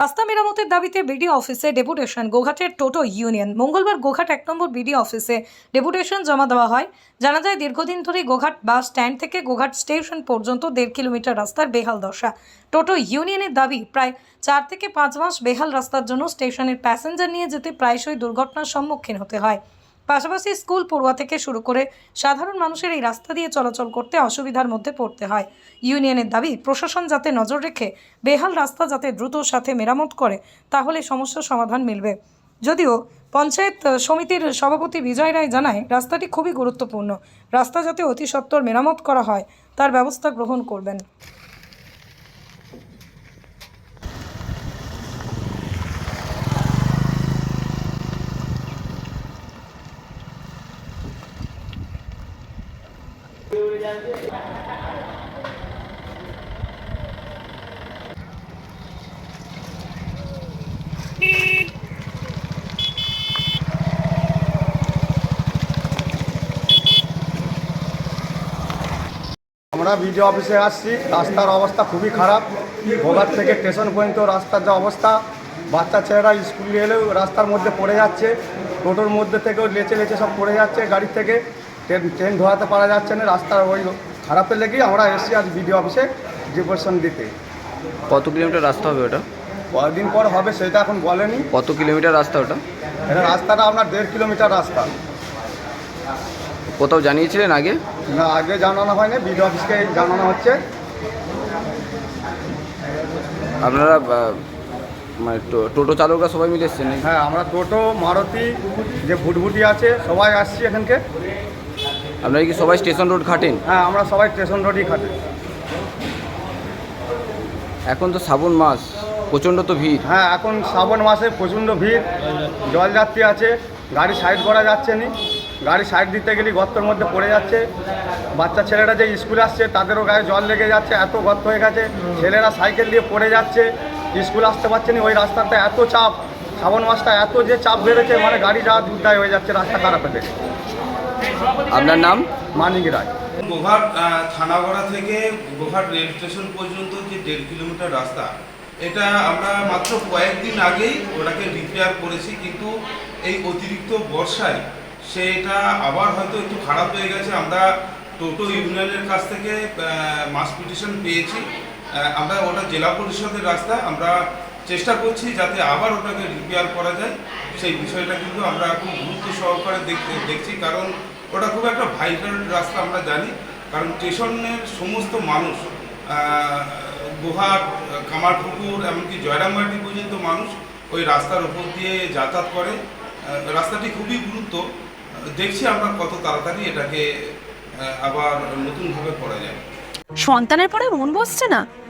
রাস্তা মেরামতের দাবিতে বিডিও অফিসে ডেপুটেশন, গোঘাটের টোটো ইউনিয়ন। মঙ্গলবার গোঘাট এক নম্বর বিডিও অফিসে ডেপুটেশন জমা দেওয়া হয়। জানা যায়, দীর্ঘদিন ধরে গোঘাট বাস স্ট্যান্ড থেকে গোঘাট স্টেশন পর্যন্ত দেড় কিলোমিটার রাস্তার বেহাল দশা। টোটো ইউনিয়নের দাবি, প্রায় চার থেকে পাঁচ মাস বেহাল রাস্তার জন্য স্টেশনের প্যাসেঞ্জার নিয়ে যেতে প্রায়শই দুর্ঘটনার সম্মুখীন হতে হয়। পাশাপাশি স্কুল পড়ুয়া থেকে শুরু করে সাধারণ মানুষের এই রাস্তা দিয়ে চলাচল করতে অসুবিধার মধ্যে পড়তে হয়। ইউনিয়নের দাবি, প্রশাসন যাতে নজর রেখে বেহাল রাস্তা যাতে দ্রুত সাথে মেরামত করে, তাহলে সমস্যার সমাধান মিলবে। যদিও পঞ্চায়েত সমিতির সভাপতি বিজয় রায় জানায়, রাস্তাটি খুবই গুরুত্বপূর্ণ। রাস্তা যাতে অতি সত্বর মেরামত করা হয়, তার ব্যবস্থা গ্রহণ করবেন। আমরা বিডিও অফিসে আসছি, রাস্তার অবস্থা খুবই খারাপ। গোঘাট থেকে স্টেশন পর্যন্ত রাস্তার যে অবস্থা, বাচ্চা ছেলেরা স্কুলে এলেও রাস্তার মধ্যে পড়ে যাচ্ছে, টোটোর মধ্যে থেকেও লেচে লেচে সব পড়ে যাচ্ছে গাড়ি থেকে। ট্রেন ট্রেন ধোয়াতে পারা যাচ্ছে না রাস্তার ওই খারাপের লেগেই আমরা এসছি আজ বিডিও অফিসে ডিপোজিশন দিতে। কত কিলোমিটার রাস্তা হবে ওটা? কয়েকদিন পর হবে সেটা এখন বলেনি। কত কিলোমিটার রাস্তা ওটা? এটা রাস্তাটা আপনার দেড় কিলোমিটার রাস্তা। কোথাও জানিয়েছিলেন আগে? না আগে জানানো হয়নি বিডিও অফিসকে জানানো হচ্ছে। আপনারা আহ, মানে টো- টোটো চালকরা সবাই মিলে এসছেন নাকি? হ্যাঁ আমরা টোটো মারুতি যে ভুটভুটি আছে সবাই আসছি এখানকে। আপনারা কি সবাই স্টেশন রোড খাটেন হ্যাঁ আমরা সবাই স্টেশন রোডই খাটি এখন তো শ্রাবণ মাস প্রচণ্ড তো ভিড়। হ্যাঁ এখন শ্রাবণ মাসে প্রচণ্ড ভিড়। জলযাত্রী আছে গাড়ি সাইড করা যাচ্ছে না। গাড়ি সাইড দিতে গেলে গর্তের মধ্যে পড়ে যাচ্ছে। বাচ্চা ছেলেরা যে স্কুলে আসছে তাদেরও গায়ে জল লেগে যাচ্ছে এত গর্ত হয়ে গেছে। ছেলেরা সাইকেল দিয়ে পড়ে যাচ্ছে স্কুল আসতে পারছে না। ওই রাস্তাটা এত চাপ শ্রাবণ মাসটা এত যে চাপ বেড়েছে মানে গাড়ি যাওয়া দুর্দায় হয়ে যাচ্ছে রাস্তা খারাপ হয়ে আপনার নাম? মানিক রায়। গোঘাট থানাগড়া থেকে গোঘাট রেল স্টেশন পর্যন্ত যে দেড় কিলোমিটার রাস্তা এটা আমরা মাত্র কয়েকদিন আগেই ওটাকে রিপেয়ার করেছি কিন্তু এই অতিরিক্ত বর্ষায় সেটা আবার হয়তো একটু খারাপ হয়ে গেছে। আমরা টোটো ইউনিয়নের কাছ থেকে মাস পিটিশন পেয়েছি। আমরা ওটা জেলা পরিষদের রাস্তা আমরা চেষ্টা করছি যাতে আবার ওটাকে রিপেয়ার করা যায়। সেই বিষয়টা কিন্তু আমরা খুব গুরুত্ব সহকারে দেখতে, দেখছি। কারণ ওটা খুব একটা ভাইটাল রাস্তা আমরা জানি। কারণ স্টেশনের সমস্ত মানুষ গোহাট কামারপুকুর, এমনকি জয়রামবাটি পর্যন্ত মানুষ ওই রাস্তার ওপর দিয়ে যাতায়াত করে। রাস্তাটি খুবই গুরুত্ব। দেখছি আমরা কত তাড়াতাড়ি এটাকে আবার নতুনভাবে করা যায়। সন্তানের পরে মন বসছে না?